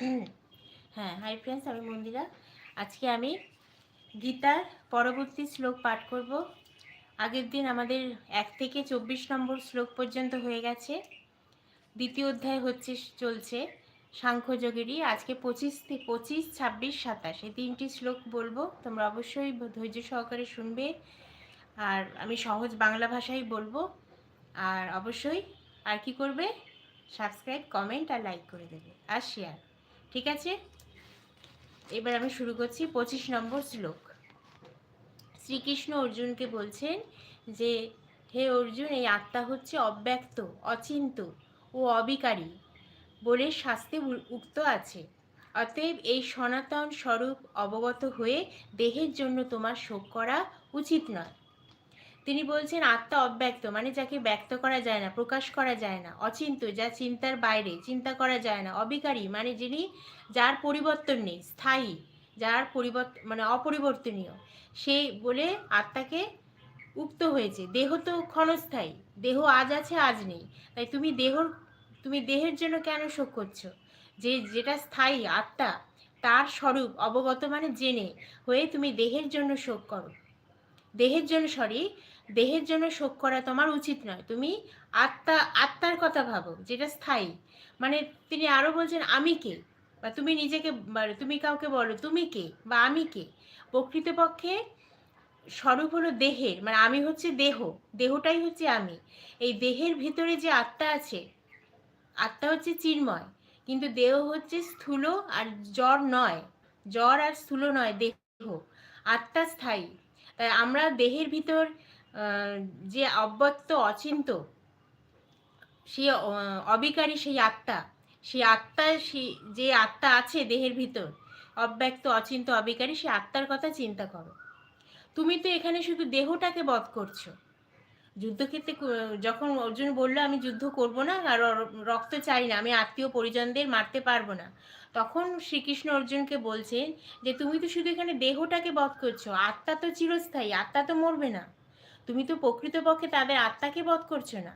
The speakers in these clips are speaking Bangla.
হ্যাঁ হাই ফ্রেন্ডস আমি মন্দিরা। আজকে আমি গীতার পরবর্তী শ্লোক পাঠ করব। আগের দিন আমাদের এক থেকে চব্বিশ নম্বর শ্লোক পর্যন্ত হয়ে গেছে। দ্বিতীয় অধ্যায় হচ্ছে, চলছে সাংখ্যযোগেরই আজকে পঁচিশ পঁচিশ, ছাব্বিশ, সাতাশ এই তিনটি শ্লোক বলব। তোমরা অবশ্যই ধৈর্য সহকারে শুনবে। আর আমি সহজ বাংলা ভাষায় বলব। আর অবশ্যই আর কি করবে? সাবস্ক্রাইব কমেন্ট আর লাইক করে দেবে। আর শেয়ার ঠিক আছে? এবার আমি শুরু করছি পঁচিশ নম্বর শ্লোক। শ্রীকৃষ্ণ অর্জুনকে বলছেন যে, হে অর্জুন, এই আত্মা হচ্ছে অব্যক্ত, অচিন্ত ও অবিকারী বলে শাস্তি উক্ত আছে। অতএব এই সনাতন স্বরূপ অবগত হয়ে দেহের জন্য তোমার শোক করা উচিত নয়। তিনি বলছেন, আত্মা অব্যক্ত মানে যাকে ব্যক্ত করা যায় না, প্রকাশ করা যায় না অচিন্ত যা চিন্তার বাইরে, চিন্তা করা যায় না, অবিকারী মানে যিনি, যার পরিবর্তন নেই, স্থায়ী, যার পরিবর্তন মানে অপরিবর্তনীয় সেই বলে আত্মাকে উক্ত হয়েছে, দেহ তো ক্ষণস্থায়ী, দেহ আজ আছে, আজ নেই, তাই তুমি দেহর, তুমি দেহের জন্য কেন শোক করছ? যে, যেটা স্থায়ী, আত্মা, তার স্বরূপ, অবগত মানে জেনে হয়ে তুমি দেহের জন্য শোক করো, দেহের জন্য সরি দেহের জন্য শোক করা তোমার উচিত নয়। তুমি আত্মা, আত্মার কথা ভাবো, যেটা স্থায়ী। মানে তিনি আরও বলছেন, আমি কে? বা তুমি নিজেকে তুমি কাউকে বলো, তুমি কে? বা, আমি কে? প্রকৃতপক্ষে স্বরূপ হলো দেহের মানে আমি হচ্ছে দেহ, দেহটাই হচ্ছে আমি। এই দেহের ভিতরে যে আত্মা আছে, আত্মা হচ্ছে চিন্ময়, কিন্তু দেহ হচ্ছে স্থূল আর জ্বর নয়। জ্বর আর স্থূল নয়, দেহ। আত্মা স্থায়ী। তাই আমরা দেহের ভিতর যে অব্যক্ত অচিন্ত, সে অবিকারী সেই আত্মা সেই আত্মা যে আত্মা আছে দেহের ভিতর, অব্যক্ত, অচিন্ত, অবিকারী সেই আত্মার কথা চিন্তা করো। তুমি তো এখানে শুধু দেহটাকে বধ করছ। যুদ্ধক্ষেত্রে যখন অর্জুন বলল, আমি যুদ্ধ করব না, আর রক্ত চাই না, আমি আত্মীয় পরিজনদের মারতে পারব না। তখন শ্রীকৃষ্ণ অর্জুনকে বলছেন যে, তুমি তো শুধু এখানে দেহটাকে বধ করছ, আত্মা তো চিরস্থায়ী, আত্মা তো মরবে না। তুমি তো প্রকৃতপক্ষে তাদের আত্মাকে বধ করছ না।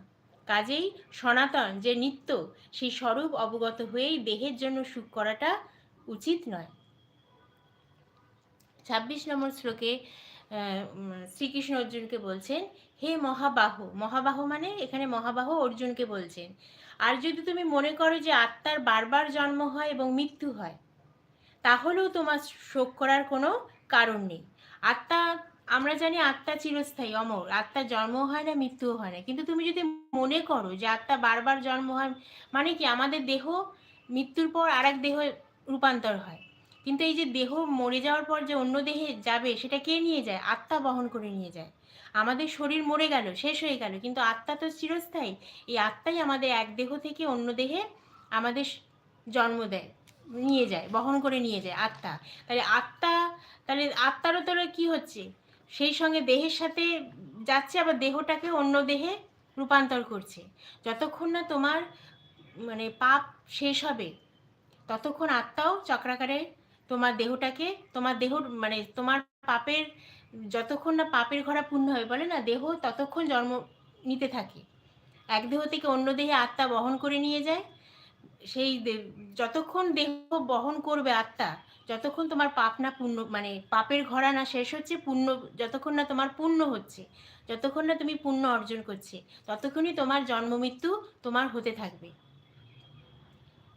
কাজেই সনাতন যে নিত্য, সেই স্বরূপ অবগত হয়েই দেহের জন্য সুখ করাটা উচিত নয়। ছাব্বিশ নম্বর শ্লোকে শ্রীকৃষ্ণ অর্জুনকে বলছেন, হে মহাবাহ মহাবাহ মানে এখানে মহাবাহ অর্জুনকে বলছেন, আর যদি তুমি মনে করো যে আত্মার বারবার জন্ম হয় এবং মৃত্যু হয়, তাহলেও তোমার শোক করার কোনো কারণ নেই। আত্মা আমরা জানি আত্মা চিরস্থায়ী, অমর। আত্মার জন্ম হয় না, মৃত্যুও হয় না। কিন্তু তুমি যদি মনে করো যে আত্মা বারবার জন্ম হয় মানে কি আমাদের দেহ মৃত্যুর পর আর এক দেহ রূপান্তর হয়। কিন্তু এই যে দেহ মরে যাওয়ার পর যে অন্য দেহে যাবে, সেটা কে নিয়ে যায়? আত্মা বহন করে নিয়ে যায়। আমাদের শরীর মরে গেল, শেষ হয়ে গেল, কিন্তু আত্মা তো চিরস্থায়ী। এই আত্মাই আমাদের এক দেহ থেকে অন্য দেহে আমাদের জন্ম দেয়, নিয়ে যায়, বহন করে নিয়ে যায় আত্মা। তাহলে আত্মা, তাহলে আত্মারও তোরা কী হচ্ছে? সেই সঙ্গে দেহের সাথে যাচ্ছে, আবার দেহটাকে অন্য দেহে রূপান্তর করছে। যতক্ষণ না তোমার মানে পাপ শেষ হবে, ততক্ষণ আত্মাও চক্রাকারে তোমার দেহটাকে, তোমার দেহ মানে তোমার পাপের, যতক্ষণ না পাপের ঘোড়া পূর্ণ হবে, বলে না, দেহ ততক্ষণ জন্ম নিতে থাকে। এক দেহ থেকে অন্য দেহে আত্মা বহন করে নিয়ে যায়। সেই যতক্ষণ দেহ বহন করবে আত্মা যতক্ষণ তোমার পাপ না পূর্ণ মানে পাপের ঘোড়া না শেষ হচ্ছে, পূর্ণ, যতক্ষণ না তোমার পূর্ণ হচ্ছে, যতক্ষণ না তুমি পুণ্য অর্জন করছে, ততক্ষণই তোমার জন্ম মৃত্যু তোমার হতে থাকবে।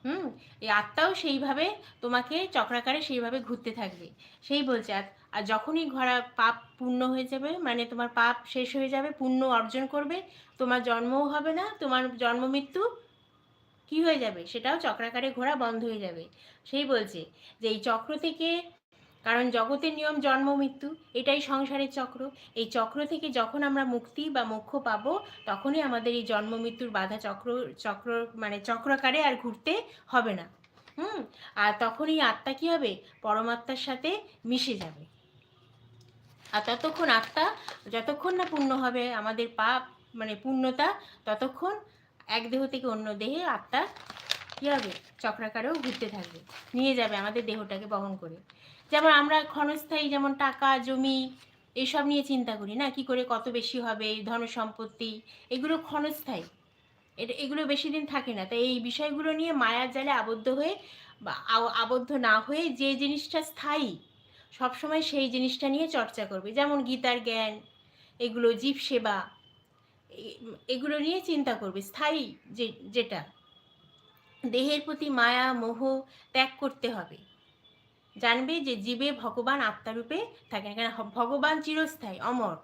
হুম? এই আত্মাও সেইভাবে তোমাকে চক্রাকারে সেইভাবে ঘুরতে থাকবে। সেই বলছে, আর যখনই ঘোড়া পাপ পূর্ণ হয়ে যাবে মানে তোমার পাপ শেষ হয়ে যাবে পুণ্য অর্জন করবে, তোমার জন্মও হবে না, তোমার জন্ম মৃত্যু কী হয়ে যাবে? সেটাও চক্রাকারে ঘোরা বন্ধ হয়ে যাবে। সেই বলছে যে, এই চক্র থেকে, কারণ জগতের নিয়ম জন্ম, মৃত্যু, এটাই সংসারের চক্র। এই চক্র থেকে যখন আমরা মুক্তি বা মোক্ষ পাব, তখনই আমাদের এই জন্ম, মৃত্যুর বাধা চক্র চক্র মানে চক্রাকারে আর ঘুরতে হবে না। হুম? আর তখনই আত্মা কী হবে? পরমাত্মার সাথে মিশে যাবে। আর ততক্ষণ আত্মা, যতক্ষণ না পূর্ণ হবে, আমাদের পাপ মানে পূর্ণতা, ততক্ষণ এক দেহ থেকে অন্য দেহে আত্মা কী হবে? চক্রাকারেও ঘুরতে থাকবে। নিয়ে যাবে আমাদের দেহটাকে বহন করে। যেমন আমরা ক্ষণস্থায়ী যেমন টাকা, জমি এসব নিয়ে চিন্তা করি না? কি করে কত বেশি হবে? ধন সম্পত্তি এগুলো ক্ষণস্থায়ী। এটা এগুলো বেশি দিন থাকে না। তাই এই বিষয়গুলো নিয়ে মায়ার জালে আবদ্ধ হয়ে বা আবদ্ধ না হয়ে যে জিনিসটা স্থায়ী, সবসময় সেই জিনিসটা নিয়ে চর্চা করবে। যেমন গীতার জ্ঞান, এগুলো জীব সেবা এগুলো নিয়ে চিন্তা করবে, স্থায়ী যে, যেটা। দেহের প্রতি মায়া, মোহ ত্যাগ করতে হবে। জানবে যে জীবে ভগবান আত্মারূপে থাকেন হ- ভগবান চিরস্থায়ী, অমর।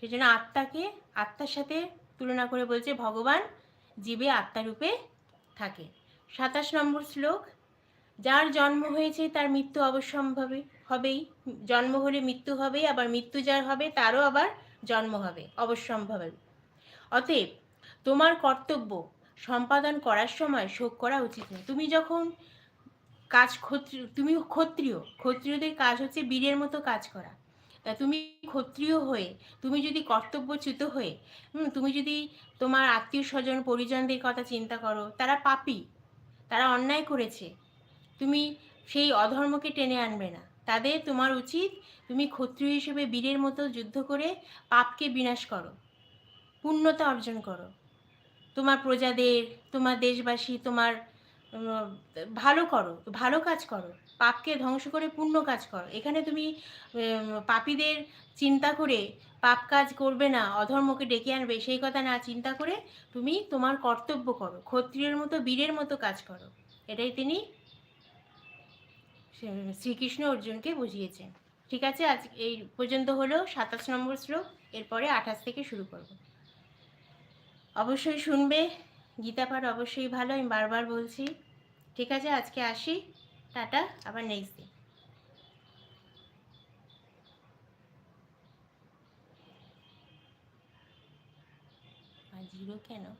সেই জন্য আত্মাকে, আত্মার সাথে তুলনা করে বলছে ভগবান জীবে আত্মারূপে থাকে। সাতাশ নম্বর শ্লোক, যার জন্ম হয়েছে তার মৃত্যু অবশ্যম্ভাবে হবেই। জন্ম হলে মৃত্যু হবেই, আবার মৃত্যু যার হবে তারও আবার জন্ম হবে, অবশ্যম্ভাবে। অতএব তোমার কর্তব্য সম্পাদন করার সময় শোক করা উচিত নয়। তুমি যখন কাজ ক্ষত্রিয় তুমি ক্ষত্রিয়, ক্ষত্রিয়দের কাজ হচ্ছে বীরের মতো কাজ করা। তা তুমি ক্ষত্রিয় হয়ে, তুমি যদি কর্তব্যচ্যুত হয়ে তুমি যদি তোমার আত্মীয় স্বজন পরিজনদের কথা চিন্তা করো, তারা পাপী, তারা অন্যায় করেছে, তুমি সেই অধর্মকে টেনে আনবে না। তাদের তোমার উচিত তুমি ক্ষত্রিয় হিসেবে বীরের মতো যুদ্ধ করে পাপকে বিনাশ করো। পূর্ণতা অর্জন করো। তোমার প্রজাদের, তোমার দেশবাসী, তোমার ভালো করো, ভালো কাজ করো। পাপকে ধ্বংস করে পূর্ণ কাজ করো। এখানে তুমি পাপীদের চিন্তা করে পাপ কাজ করবে না, অধর্মকে ডেকে আনবে, সেই কথা না চিন্তা করে তুমি তোমার কর্তব্য করো। ক্ষত্রিয়ের মতো, বীরের মতো কাজ করো। এটাই তিনি শ্রীকৃষ্ণ অর্জুনকে বুঝিয়েছেন। ঠিক আছে, আজ এই পর্যন্ত হলো সাতাশ নম্বর শ্লোক, এরপরে আঠাশ থেকে শুরু করব। অবশ্যই শুনবে। গীতা পাঠ অবশ্যই ভালো, আমি বারবার বলছি। ঠিক আছে, আজকে আসি। টাটা, আবার নেক্সট দিন জিরো কেন?